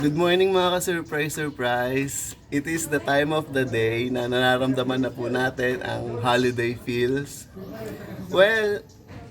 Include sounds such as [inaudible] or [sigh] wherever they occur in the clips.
Good morning mga ka-surprise surprise. It is the time of the day na nararamdaman na po natin ang holiday feels. Well,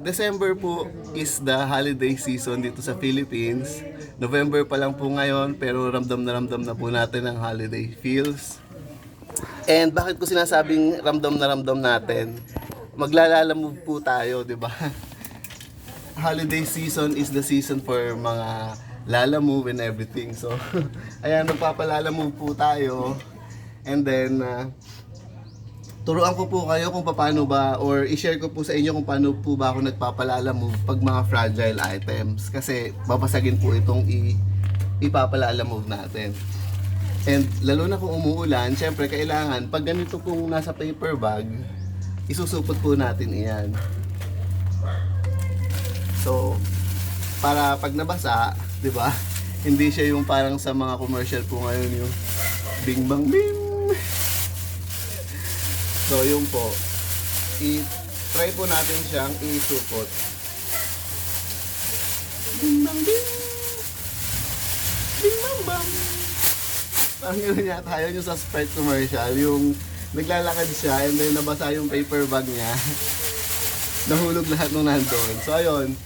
December po is the holiday season dito sa Philippines. November pa lang po ngayon pero ramdam na ramdam na po natin ang holiday feels. And bakit ko sinasabing ramdam na ramdam natin? Maglalalamove po tayo, di ba? [laughs] holiday season is the season for mga lala move and everything. So, [laughs] ayan, magpapalala move po tayo. And then, uh, turuan ko po kayo kung paano ba, or i-share ko po sa inyo kung paano po ba ako nagpapalala move pag mga fragile items. Kasi, babasagin po itong i ipapalala move natin. And lalo na kung umuulan, syempre kailangan, pag ganito kung nasa paper bag, isusupot po natin iyan. So, para pag nabasa, 'di ba? Hindi siya yung parang sa mga commercial po ngayon yung bing bang bing. So, yung po. I-try po natin siyang isupot. Bing bang bing. Bing bang bang. Parang yun yata yun yung sa Sprite commercial. Yung naglalakad siya and then nabasa yung paper bag niya. [laughs] Nahulog lahat nung nandun. So, ayun.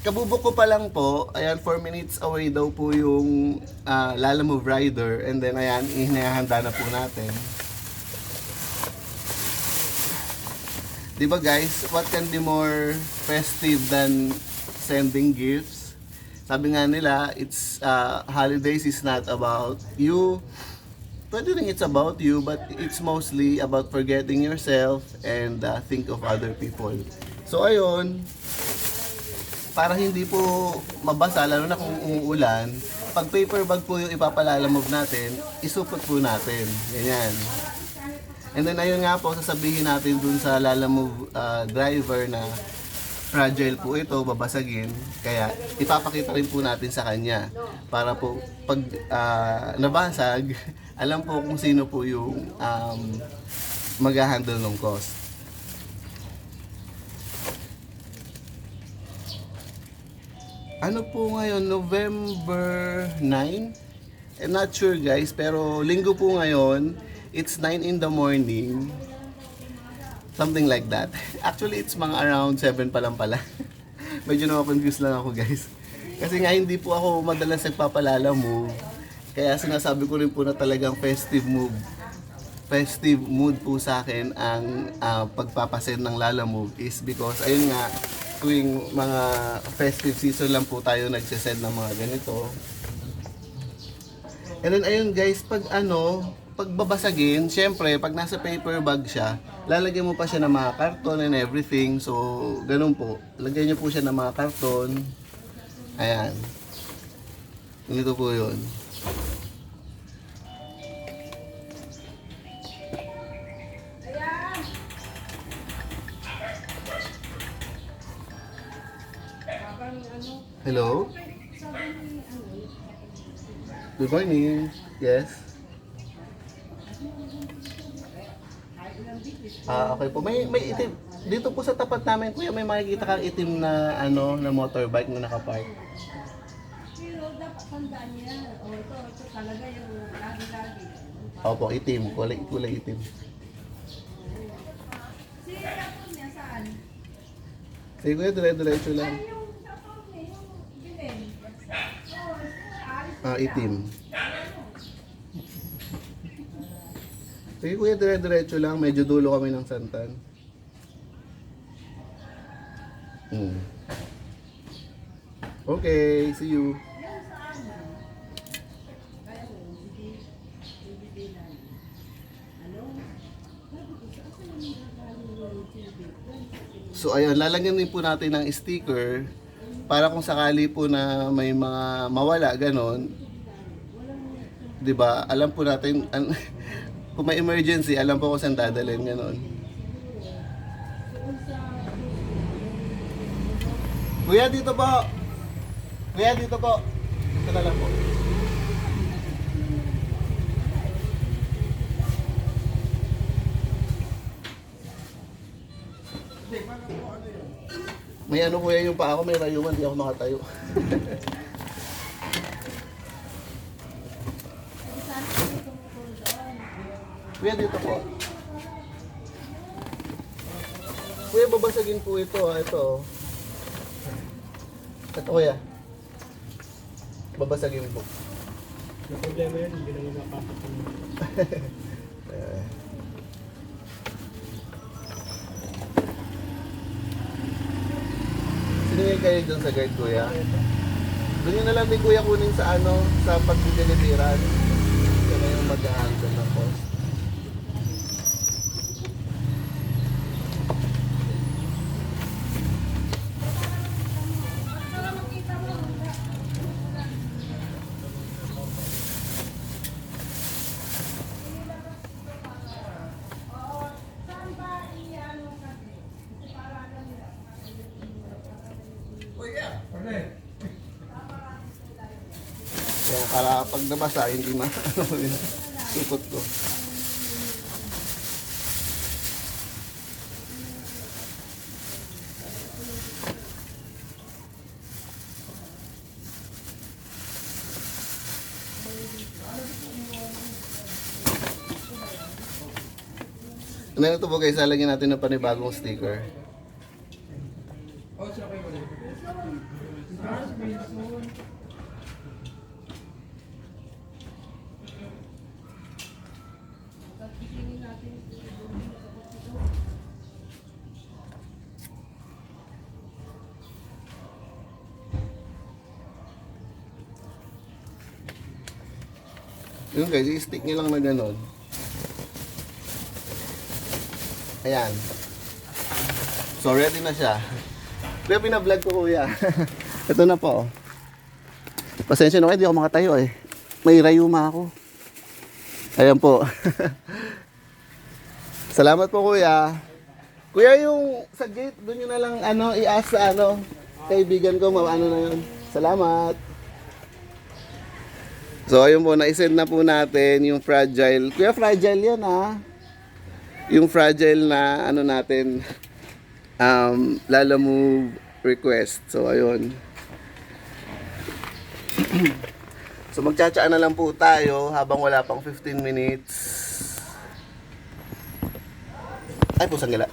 Kabubok ko pa lang po, ayan, 4 minutes away daw po yung uh, Lala Rider. And then, ayan, inihahanda na po natin. Di ba guys, what can be more festive than sending gifts? Sabi nga nila, it's uh, holidays is not about you. Pwede rin it's about you, but it's mostly about forgetting yourself and uh, think of other people. So ayun, para hindi po mabasa, lalo na kung umuulan, pag paper bag po yung ipapalalamog natin, isupot po natin. Ganyan. And then ayun nga po, sasabihin natin dun sa Lalamove uh, driver na fragile po ito, babasagin. Kaya ipapakita rin po natin sa kanya para po pag uh, nabasag, [laughs] alam po kung sino po yung um, mag-handle ng cost. Ano po ngayon? November 9? I'm not sure guys, pero linggo po ngayon. It's 9 in the morning. Something like that. [laughs] Actually, it's mga around 7 pa lang pala. [laughs] Medyo na-confuse lang ako guys. Kasi nga hindi po ako madalas nagpapalala move. Kaya sinasabi ko rin po na talagang festive move. Festive mood po sa akin ang uh, pagpapasend ng Lala Move is because ayun nga tuwing mga festive season lang po tayo nagsisend ng mga ganito. And then ayun guys, pag ano, pag babasagin, syempre pag nasa paper bag siya, lalagyan mo pa siya ng mga karton and everything. So, ganun po. Lagyan niyo po siya ng mga karton. Ayan. Ganito po yun. Hello? Good morning. Yes. Ah, okay po. May may itim. Dito po sa tapat namin, kuya, may makikita kang itim na ano, na motorbike na nakapark. Pero dapat tandaan niya. O ito, ito talaga yung lagi-lagi. Opo, itim, kulay kulay itim. Sige kuya, dire-diretso lang. Ay, yung Rapon niya, yung bilin. Oo, alis Ah, itim. Sige kuya, dire-diretso lang. Medyo dulo kami ng santan. Hmm. Okay, see you. So ayan, lalagyan din po natin ng sticker para kung sakali po na may mga mawala ganon. 'Di ba? Alam po natin an- [laughs] kung may emergency, alam po kung saan dadalhin ganon. Kuya dito po. Kuya dito po. Dito na lang po. May ano kuya yung pa ako, may rayuan, di ako makatayo. [laughs] Kuya, dito po. Kuya, babasagin po ito. ah. Ito. oh. Ito, kuya. Babasagin po. May problema yun, hindi naman yung [laughs] Eh. Siningil kayo dun sa guide, kuya? Doon nyo na lang din kuya kunin sa ano, sa pagdideliveran. Siya na yung mag-handle ng cost. Kaya para pag nabasa, hindi ma [laughs] supot ko. Ano ito po guys, lalagyan natin ng panibagong sticker. Yun guys, i-stick nyo lang na ganun. Ayan. So ready na siya. Kaya pina-vlog ko kuya. [laughs] Ito na po. Pasensya na kayo, di ako makatayo eh. May rayuma ako. Ayan po. [laughs] Salamat po kuya. Kuya yung sa gate, doon nyo na lang ano, i-ask sa ano, kaibigan ko, ano na yun. Salamat. So ayun po, na-send na po natin yung fragile. Kuya, fragile yan ha. Yung fragile na ano natin, um, Lala Move request. So ayun. [clears throat] so magtsatsaa na lang po tayo habang wala pang 15 minutes. Ay, pusang gila.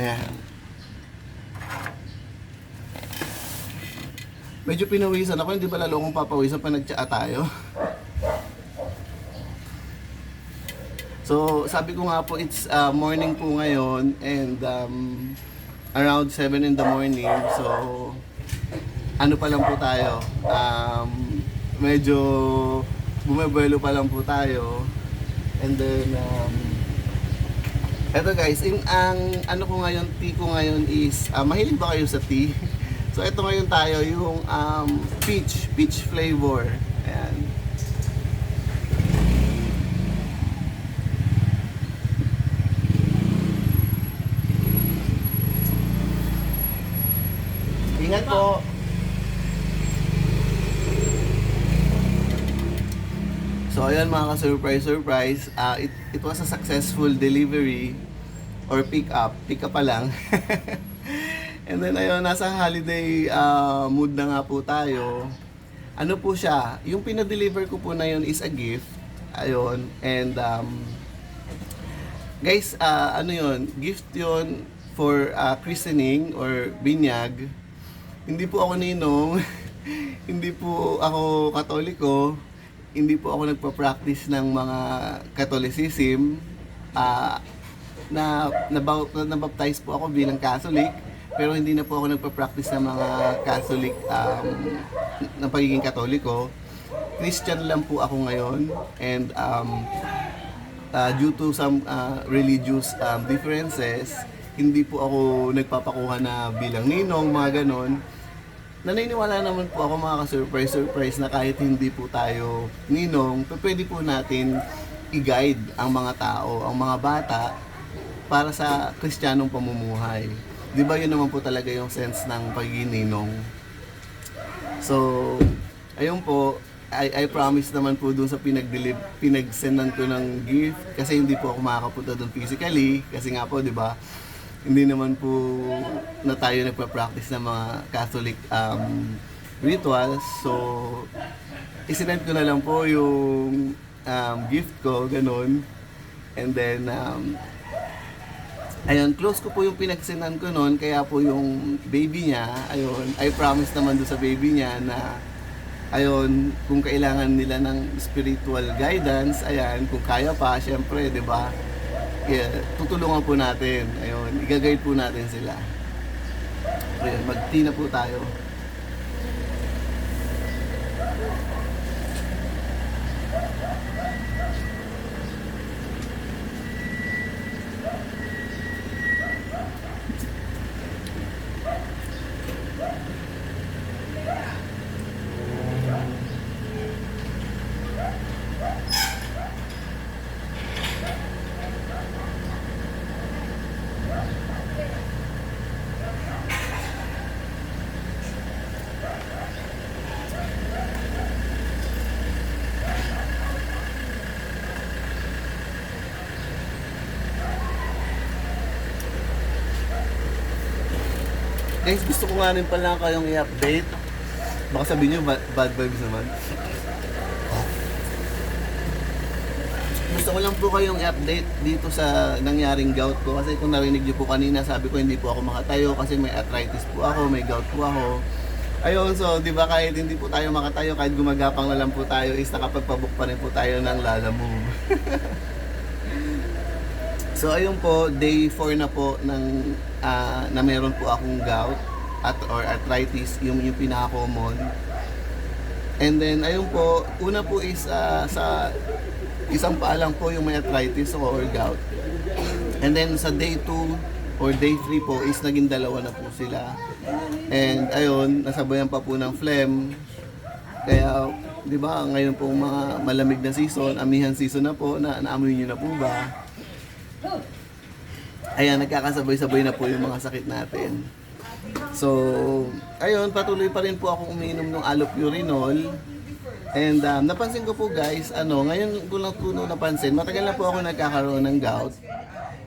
Ayan. Medyo pinawisan ako, hindi ba lalo akong papawisan pa nagtsaa tayo? So, sabi ko nga po, it's uh, morning po ngayon and um, around 7 in the morning. So, ano pa lang po tayo? Um, medyo bumibelo pa lang po tayo. And then, um, eto guys, in, ang ano ko ngayon, tea ko ngayon is, uh, mahilig ba kayo sa tea? [laughs] So, ito ngayon tayo, yung um, peach, peach flavor. Ayan. Ingat po. So ayan mga ka-surprise, surprise. Ah, it, it was a successful delivery or pick up. Pick up pa lang. [laughs] And then ayun, nasa holiday ah, mood na nga po tayo. Ano po siya, yung pinadeliver ko po na yun is a gift. Ayun, and um, guys, ah, ano yun, gift yun for ah, christening or binyag. Hindi po ako ninong, [laughs] hindi po ako katoliko, hindi po ako nagpa-practice ng mga Catholicism. Ah, na nabau- nabaptize po ako bilang Catholic, pero hindi na po ako nagpa-practice ng mga Catholic um, ng pagiging Katoliko. Christian lang po ako ngayon and um, uh, due to some uh, religious um, differences, hindi po ako nagpapakuha na bilang ninong, mga ganon. Naniniwala naman po ako mga ka-surprise, surprise na kahit hindi po tayo ninong, pwede po natin i-guide ang mga tao, ang mga bata para sa kristyanong pamumuhay. Di ba yun naman po talaga yung sense ng pagiging ninong? So, ayun po, I, I promise naman po dun sa pinag pinagsendan ko ng gift kasi hindi po ako makakapunta doon physically kasi nga po, di ba? Hindi naman po na tayo nagpa-practice ng mga Catholic um, rituals. So, isinend ko na lang po yung um, gift ko, ganun. And then, um, ayun, close ko po yung pinagsinan ko noon, kaya po yung baby niya, ayun, I promise naman doon sa baby niya na, ayun, kung kailangan nila ng spiritual guidance, ayan, kung kaya pa, syempre, di ba, yeah, tutulungan po natin, ayun, igagayad po natin sila. Ayun, mag-tea na po tayo. Guys, gusto ko nga rin pala kayong i-update. Baka sabihin nyo, bad, bad vibes naman. Gusto ko lang po kayong i-update dito sa nangyaring gout ko. Kasi kung narinig nyo po kanina, sabi ko hindi po ako makatayo kasi may arthritis po ako, may gout po ako. Ayun, so di ba kahit hindi po tayo makatayo, kahit gumagapang na lang po tayo, is nakapagpabook pa rin po tayo ng Lala Move. [laughs] So ayun po, day 4 na po ng ah, na meron po akong gout at or arthritis, yung yung pinaka-common. And then ayun po, una po is ah, sa isang paa lang po yung may arthritis or gout. And then sa day 2 or day 3 po is naging dalawa na po sila. And ayun, nasabayan pa po ng phlegm. Kaya, di ba, ngayon po mga malamig na season, amihan season na po, na naamoy nyo na po ba? Ayan, nagkakasabay-sabay na po yung mga sakit natin. So, ayun, patuloy pa rin po ako umiinom ng allopurinol. And um, napansin ko po guys, ano, ngayon ko lang po napansin, matagal na po ako nagkakaroon ng gout.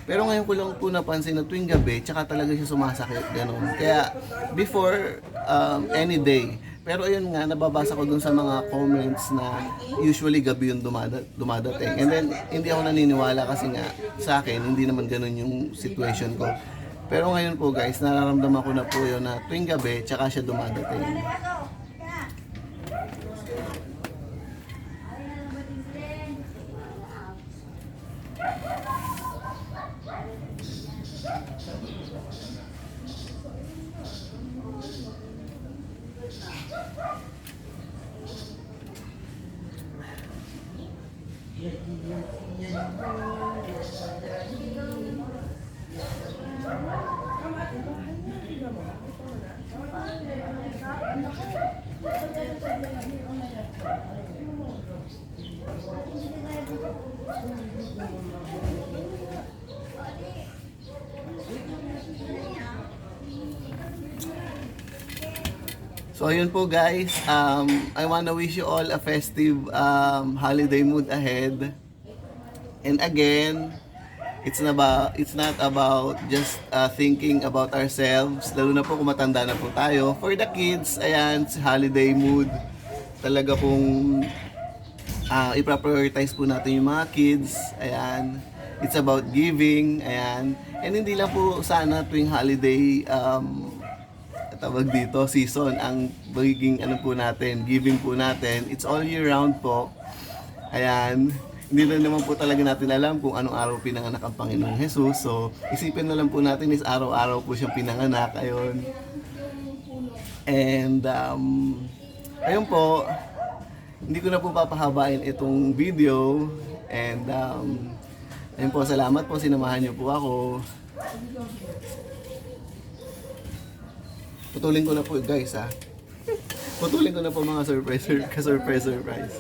Pero ngayon ko lang po napansin na tuwing gabi, tsaka talaga siya sumasakit, ganun. Kaya, before, um, any day. Pero ayun nga, nababasa ko dun sa mga comments na usually gabi yung dumada, dumadating. And then, hindi ako naniniwala kasi nga, sa akin, hindi naman ganun yung situation ko. Pero ngayon po guys, nararamdaman ko na po yun na tuwing gabi, tsaka siya dumadating. So ayun po guys, um, I wanna wish you all a festive um, holiday mood ahead. And again, it's about it's not about just uh, thinking about ourselves, lalo na po kung matanda na po tayo. For the kids, ayan, holiday mood. Talaga pong uh, ipa-prioritize po natin yung mga kids. Ayan. It's about giving. Ayan. And hindi lang po sana tuwing holiday um, tawag dito, season, ang magiging ano po natin, giving po natin. It's all year round po. Ayan. Hindi na naman po talaga natin alam kung anong araw pinanganak ang Panginoong Jesus. So, isipin na lang po natin is araw-araw po siyang pinanganak. Ayun. And, um, ayun po, hindi ko na po papahabain itong video. And, um, ayun po, salamat po, sinamahan niyo po ako. Putulin ko na po guys ha. Putulin ko na po mga surprise, ka-surprise, surprise.